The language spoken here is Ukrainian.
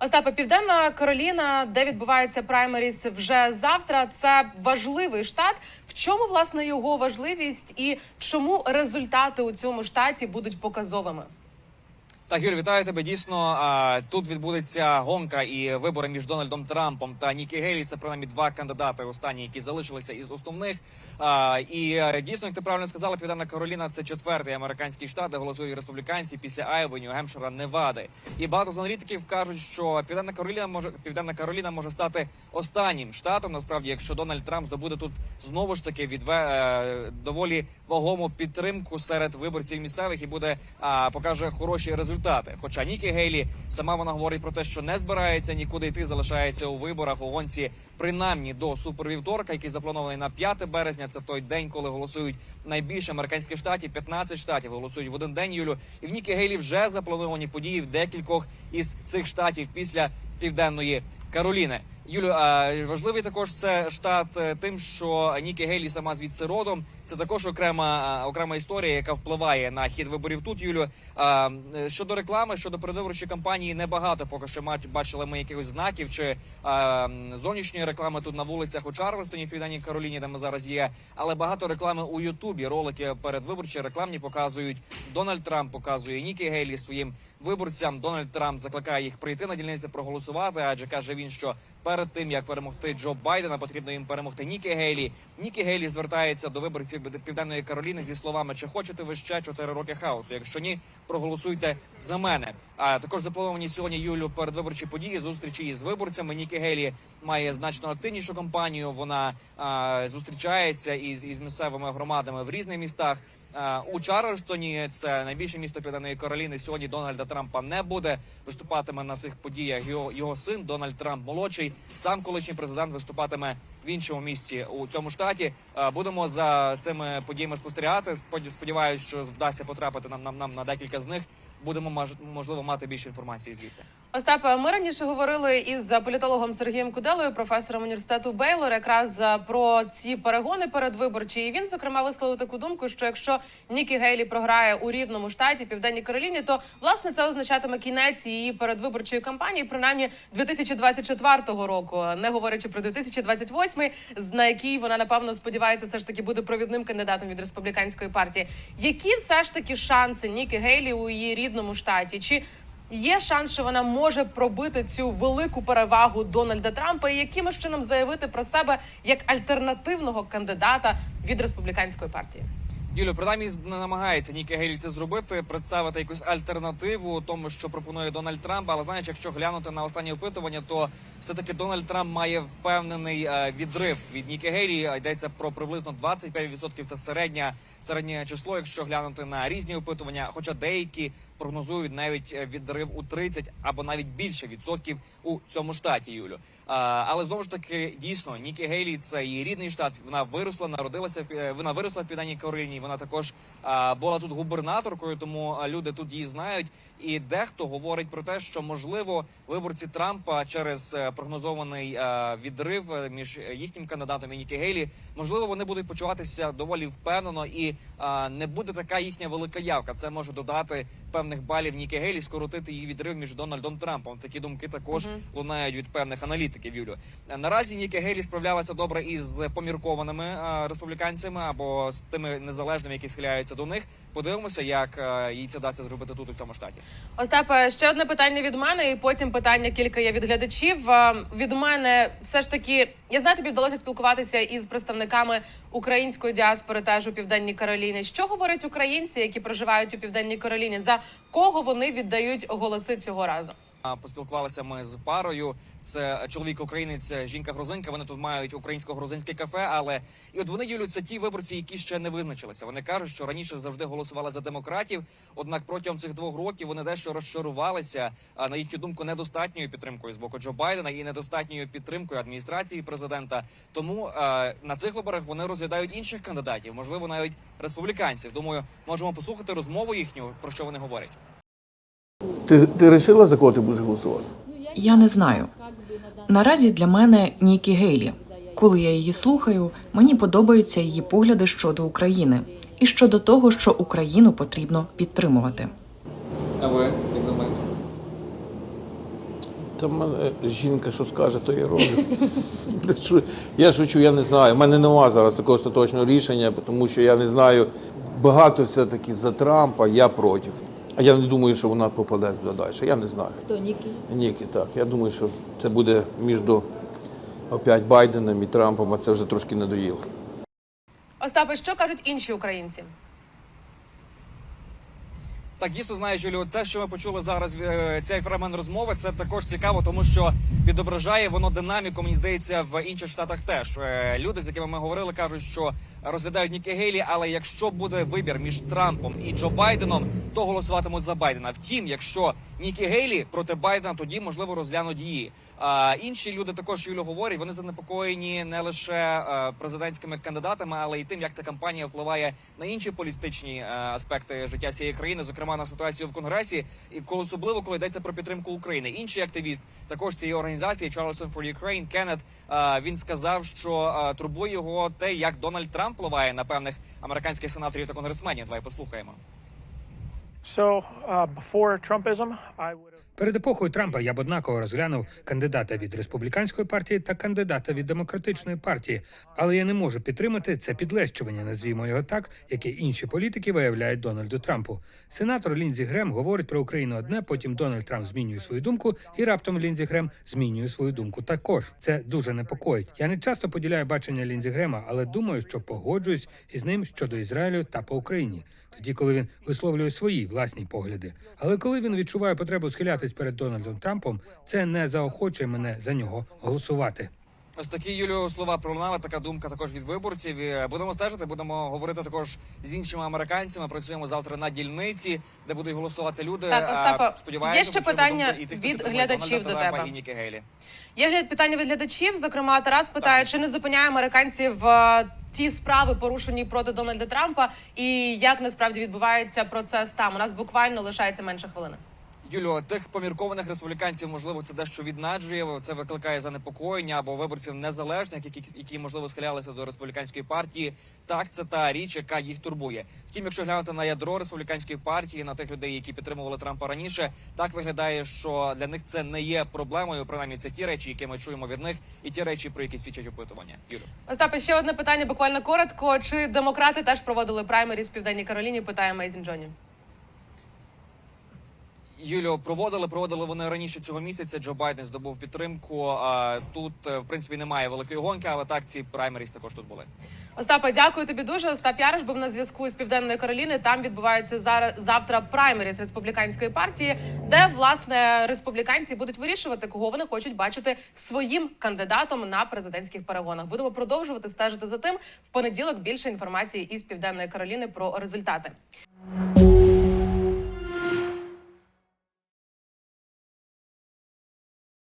Остапе, Південна Кароліна, де відбувається праймеріс вже завтра. Це важливий штат. В чому власне його важливість і чому результати у цьому штаті будуть показовими? Так, Юль, вітаю тебе. Дійсно, тут відбудеться гонка і вибори між Дональдом Трампом та Нікі Гейлі. Це принаймні два кандидати останні, які залишилися із основних. І е, дійсно, як ти правильно сказала, Південна Кароліна це четвертий американський штат, де голосують республіканці після Айови, Нью-Гемпшира, Невади. І багато з аналітиків кажуть, що Південна Кароліна може Південна Кароліна може стати останнім штатом. Насправді, якщо Дональд Трамп здобуде тут знову ж таки відве е, доволі вагому підтримку серед виборців місцевих і буде покаже хороші результати. Хоча Нікі Гейлі сама вона говорить про те, що не збирається нікуди йти, залишається у виборах у гонці принаймні до супервівторка, який запланований на 5 березня. Це той день, коли голосують найбільше американських штатів. 15 штатів голосують в один день. Юлю і в Нікі Гейлі вже заплановані події в декількох із цих штатів після південної Кароліни. Юлю, а важливий також це штат е, тим, що Нікі Гейлі сама звідси родом. Це також окрема окрема історія, яка впливає на хід виборів тут. Юлю а, е, щодо реклами, щодо передвиборчої кампанії, небагато поки що мать бачили ми якихось знаків чи а, зовнішньої реклами тут на вулицях у Чарльстоні, в Південній Кароліні, де ми зараз є. Але багато реклами у Ютубі. Ролики передвиборчі рекламні показують. Дональд Трамп показує Нікі Гейлі своїм виборцям. Дональд Трамп закликає їх прийти на дільниці проголосувати, адже каже він, що перед тим як перемогти Джо Байдена, потрібно їм перемогти Нікі Гейлі. Нікі Гейлі звертається до виборців Південної Кароліни зі словами: чи хочете ви ще 4 роки хаосу? Якщо ні, проголосуйте за мене. А також заплановані сьогодні Юлю передвиборчі події зустрічі із виборцями. Нікі Гейлі має значно активнішу кампанію. Вона а, зустрічається із, із місцевими громадами в різних містах. А, У Чарльстоні це найбільше місто Південної Кароліни. Сьогодні Дональда Трампа не буде. Виступатиме на цих подіях його, його син Дональд Трамп молодший. Сам колишній президент виступатиме в іншому місті у цьому штаті. Будемо за цими подіями спостерігати. Сподів- Сподіваюсь, що вдасться потрапити нам, нам, нам на декілька з них. Будемо можливо мати більше інформації звідти. Остапе, ми раніше говорили із політологом Сергієм Куделою, професором університету Бейлор, якраз е, про ці перегони передвиборчі. І він зокрема висловив таку думку, що якщо Нікі Гейлі програє у рідному штаті Південній Кароліні, то власне це означатиме кінець її передвиборчої кампанії, принаймні 2024 року, не говорячи про 2028, з- на який вона напевно сподівається, все ж таки буде провідним кандидатом від республіканської партії. Які все ж таки шанси Нікі Гейлі у її рідному штаті? Чи Є шанс, що вона може пробити цю велику перевагу Дональда Трампа і якимось чином заявити про себе як альтернативного кандидата від республіканської партії. Юлю, принаймні намагається Нікі Гейлі це зробити, представити якусь альтернативу тому, що пропонує Дональд Трамп. Але знаєш, якщо глянути на останнє опитування, то все таки Дональд Трамп має впевнений е, відрив від Нікі Гейлі. Йдеться про приблизно 25%. Це середня середнє число, якщо глянути на різні опитування. Хоча деякі прогнозують навіть е, відрив у 30 або навіть більше відсотків у цьому штаті. Юлю, але знову ж таки дійсно Нікі Гейлі це її рідний штат. Вона виросла, народилася е, вона виросла в Південній Кароліні. Вона також була тут губернаторкою, тому люди тут її знають. І дехто говорить про те, що можливо виборці Трампа через е, прогнозований е, відрив е, між їхнім кандидатом і Нікі Гейлі, можливо, вони будуть почуватися доволі впевнено і не буде така їхня велика явка. Це може додати певних балів Нікі Гейлі, скоротити її відрив між Дональдом Трампом. Такі думки також Мгм. лунають від певних аналітиків. Юлю Е, наразі Нікі Гейлі справлялася добре із поміркованими е, республіканцями або з тими незалежними, які схиляються до них. Подивимося, як е, їй це вдасться зробити тут у цьому штаті. Остапе, ще одне питання від мене, і потім питання кілька є від глядачів. Від мене все ж таки, я знаю, тобі вдалося спілкуватися із представниками української діаспори теж у південній Кароліні. Що говорять українці, які проживають у південній Кароліні? За кого вони віддають голоси цього разу? Поспілкувалися ми з парою. Це чоловік українець, жінка грузинка. Вони тут мають українсько-грузинське кафе. Але і от вони це ті виборці, які ще не визначилися. Вони кажуть, що раніше завжди голосували за демократів. Однак протягом цих двох років вони дещо розчарувалися. На їхню думку, недостатньою підтримкою з боку Джо Байдена і недостатньою підтримкою адміністрації президента. Тому е, на цих виборах вони розглядають інших кандидатів, можливо, навіть республіканців. Думаю, можемо послухати розмову їхню про що вони говорять. Ти, ти вирішила, за кого ти будеш голосувати? Я не знаю. Наразі для мене Нікі Гейлі. Коли я її слухаю, мені подобаються її погляди щодо України і щодо того, що Україну потрібно підтримувати. А ви як думаєте? Та мене жінка, що скаже, то я роблю. Я шучу, я не знаю. У мене немає зараз такого остаточного рішення, тому що я не знаю. Багато все-таки за Трампа, я проти. А я не думаю, що вона попаде туди далі. Я не знаю. Хто Нікі? Ніки, так. Я думаю, що це буде між опять Байденом і Трампом, а це вже трошки надоїло. Остапе, що кажуть інші українці? Так, дійсно знаю, Юлію, це, що ми почули зараз, е, цей фрагмент розмови, це також цікаво, тому що відображає воно динаміку, мені здається, в інших штатах теж. Е, Люди, з якими ми говорили, кажуть, що розглядають Нікі Гейлі, але якщо буде вибір між Трампом і Джо Байденом, то голосуватимуть за Байдена. Втім, якщо Нікі Гейлі проти Байдена, тоді можливо розглянуть її. А інші люди також Юлю говорять, вони занепокоєні не лише е, президентськими кандидатами, але й тим, як ця кампанія впливає на інші політичні е, аспекти життя цієї країни, зокрема на ситуацію в конгресі, і коли особливо коли йдеться про підтримку України. Інший активіст також цієї організації Charleston for Ukraine Кеннет, е, він сказав, що турбує його те, як Дональд Трамп впливає на певних американських сенаторів та конгресменів. Давай послухаємо. So uh, before Trumpism, I would have. Перед епохою Трампа я б однаково розглянув кандидата від республіканської партії та кандидата від демократичної партії, але я не можу підтримати це підлещування, назвімо його так, яке інші політики виявляють Дональду Трампу. Сенатор Лінзі Грем говорить про Україну одне, потім Дональд Трамп змінює свою думку, і раптом Лінзі Грем змінює свою думку. Також це дуже непокоїть. Я не часто поділяю бачення Лінзі Грема, але думаю, що погоджуюсь із ним щодо Ізраїлю та по Україні. Тоді, коли він висловлює свої власні погляди. Але коли він відчуває потребу схилятись перед Дональдом Трампом, це не заохочує мене за нього голосувати. Ось такі Юлію слова пролунали. Така думка також від виборців. І Будемо стежити. Будемо говорити також з іншими американцями. Працюємо завтра на дільниці, де будуть голосувати люди. Так, А, сподіваюся, є ще питання і тих, від глядачів до тебе. і Нікі Гейлі. Є питання від глядачів. Зокрема, Тарас питає, чи не зупиняє американців е, ті справи, порушені проти Дональда Трампа, і як насправді відбувається процес там. У нас буквально лишається менше хвилини. Юлю, тих поміркованих республіканців, можливо, це дещо віднаджує. Це викликає занепокоєння або виборців незалежних, які, які можливо схилялися до республіканської партії. Так, це та річ, яка їх турбує. Втім, якщо глянути на ядро республіканської партії, на тих людей, які підтримували Трампа раніше, так виглядає, що для них це не є проблемою. Принаймні, це ті речі, які ми чуємо від них, і ті речі, про які свідчать опитування. Юлю. Остапе, ще одне питання, буквально коротко. Чи демократи теж проводили праймеріс в Південній Кароліні? Питає Мейзін Джоні. Юліо, проводили, проводили вони раніше цього місяця. Джо Байден здобув підтримку. Тут, е, в принципі, немає великої гонки, але так ці праймеріс також тут були. Остапе, дякую тобі дуже. Остап Яриш був на зв'язку з Південної Кароліни. Там відбувається зараз завтра праймеріс республіканської партії, де власне республіканці будуть вирішувати, кого вони хочуть бачити своїм кандидатом на президентських перегонах. Будемо продовжувати стежити за тим. В понеділок більше інформації із Південної Кароліни про результати.